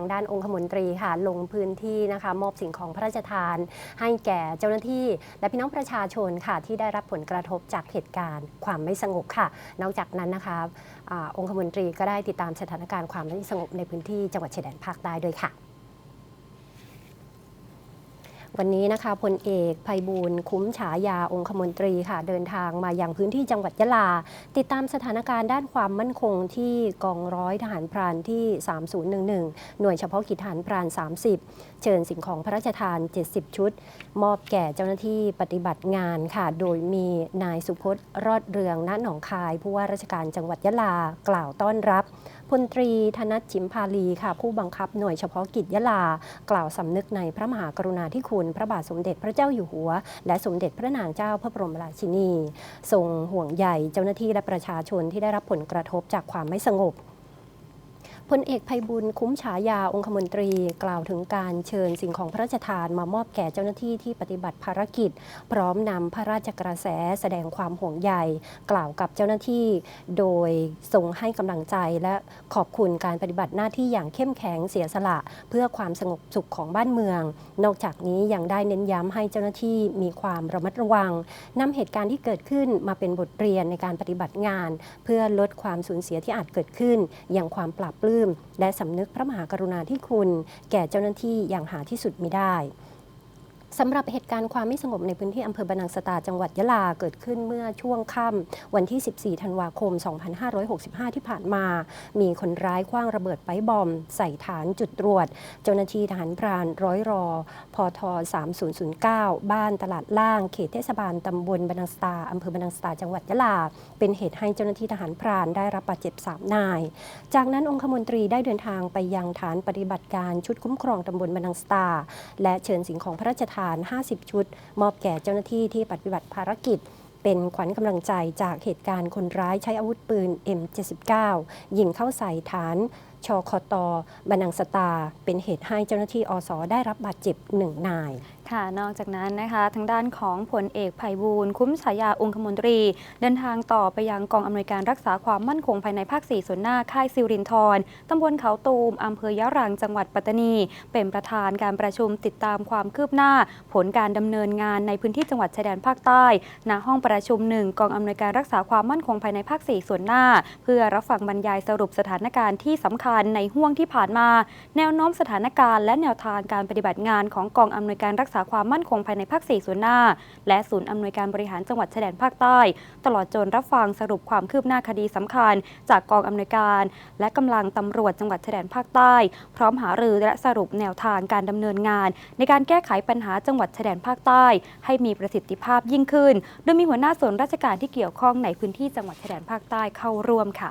างด้านองคมนตรีค่ะลงพื้นที่นะคะมอบสิ่งของพระราชทาน ให้แก่เจ้าหน้าที่ และพี่น้องประชาชนค่ะที่ได้รับผลกระทบจากเหตุการณ์ ความไม่สงบค่ะ นอกจากนั้นนะคะอาองคมนตรีก็ได้ติดตามสถานการณ์ความไม่สงบในพื้นที่จังหวัดชายแดนภาคใต้ด้วยค่ะ วันนี้นะคะพลเอกภัยบูลย์คุ้มฉายาองคมนตรีค่ะ เดินทางมาอยังพื้นที่จังหวัดยะลา ติดตามสถานการณ์ด้านความมั่นคงที่กองร้อยทหารพรานที่ 3011 หน่วยเฉพาะกิจทหารพราน 30 เชิญสิ่งของพระราชทาน 70 ชุด มอบแก่เจ้าหน้าที่ปฏิบัติงานค่ะ โดยมีนายสุพจน์รอดเรืองณหนองคาย ผู้ว่าราชการจังหวัดยะลากล่าวต้อนรับ พลตรีธนัทชิมพาลีค่ะผู้บังคับหน่วยเฉพาะกิจยะลา กล่าวสำนึกในพระมหากรุณาธิคุณ พระบาทสมเด็จพระเจ้าอยู่หัว และสมเด็จพระนางเจ้าพระบรมราชินี ทรงห่วงใยเจ้าหน้าที่และประชาชนที่ได้รับผลกระทบจากความไม่สงบ พลเอกภัยบุญคุ้มฉายาองคมนตรีกล่าวถึงการเชิญสิ่งของพระราชทานมามอบแก่เจ้าหน้าที่ที่ปฏิบัติภารกิจ พร้อมนำพระราชกระแสแสดงความห่วงใยกล่าวกับเจ้าหน้าที่ โดยทรงให้กำลังใจและขอบคุณการปฏิบัติหน้าที่อย่างเข้มแข็งเสียสละ เพื่อความสงบสุขของบ้านเมือง นอกจากนี้ยังได้เน้นย้ำให้เจ้าหน้าที่มีความระมัดระวังนำเหตุการณ์ที่เกิดขึ้นมาเป็นบทเรียนในการปฏิบัติงาน เพื่อลดความสูญเสียที่อาจเกิดขึ้นอย่างความปราบปลื้มและสำนึกพระมหากรุณาธิคุณ แก่เจ้าหน้าที่อย่างหาที่สุดมิได้ สำหรับเหตุการณ์ความไม่สงบในพื้นที่อำเภอบานังสตาจังหวัดยะลาเกิดขึ้นเมื่อช่วงค่ำวันที่ 14 ธันวาคม 2565 ที่ผ่านมา มีคนร้ายคว้างระเบิดไปบอม ใส่ฐานจุดตรวจ เจ้าหน้าที่ทหารพรานร้อยรอ พท 3009 บ้านตลาดล่าง เขตเทศบาลตำบลบานังสตาอำเภอบานังสตาจังหวัดยะลา เป็นเหตุให้เจ้าหน้าที่ทหารพรานได้รับบาดเจ็บสามนาย จากนั้นองคมนตรีได้เดินทางไปยังฐานปฏิบัติการชุดคุ้มครองตำบลบานังสตา และเชิญสิ่งของพระราชทานาน 50 ชุด มอบแก่เจ้าหน้าที่ที่ปฏิบัติภารกิจ เป็นขวัญกำลังใจจากเหตุการณ์คนร้ายใช้อาวุธปืน M79 ยิงเข้าใส่ฐาน ชคตบานังสตา เป็นเหตุให้เจ้าหน้าที่อสได้รับบาดเจ็บหนึ่งนายค่ะนอกจากนั้นนะคะทางด้านของผลเอกไพบูลคุ้มฉายาองคมนตรี เดินทางต่อไปยังกองอำนวยการรักษาความมั่นคงภายในภาค 4 ส่วนหน้าค่ายซิรินทรตำบลเขาตูมอำเภอยะรังจังหวัดปัตตานี เป็นประธานการประชุมติดตามความคืบหน้า ผลการดำเนินงานในพื้นที่จังหวัดชายแดนภาคใต้ณห้องประชุมหนึ่งกองอำนวยการรักษาความมั่นคงภายในภาค 4 ส่วนหน้า เพื่อรับฟังบรรยายสรุปสถานการณ์ที่สำคัญในห่วงที่ผ่านมา แนวโน้มสถานการณ์และแนวทางการปฏิบัติงานของกองอำนวยการรักษาความมั่นคงภายในภาค 4 ส่วนหน้า และศูนย์อำนวยการบริหารจังหวัดชายแดนภาคใต้ ตลอดจนรับฟังสรุปความคืบหน้าคดีสำคัญ จากกองอำนวยการ และกำลังตำรวจจังหวัดชายแดนภาคใต้ พร้อมหารือและสรุปแนวทางการดำเนินงาน ในการแก้ไขปัญหาจังหวัดชายแดนภาคใต้ ให้มีประสิทธิภาพยิ่งขึ้น โดยมีหัวหน้าส่วนราชการที่เกี่ยวข้องในพื้นที่จังหวัดชายแดนภาคใต้เข้าร่วมค่ะ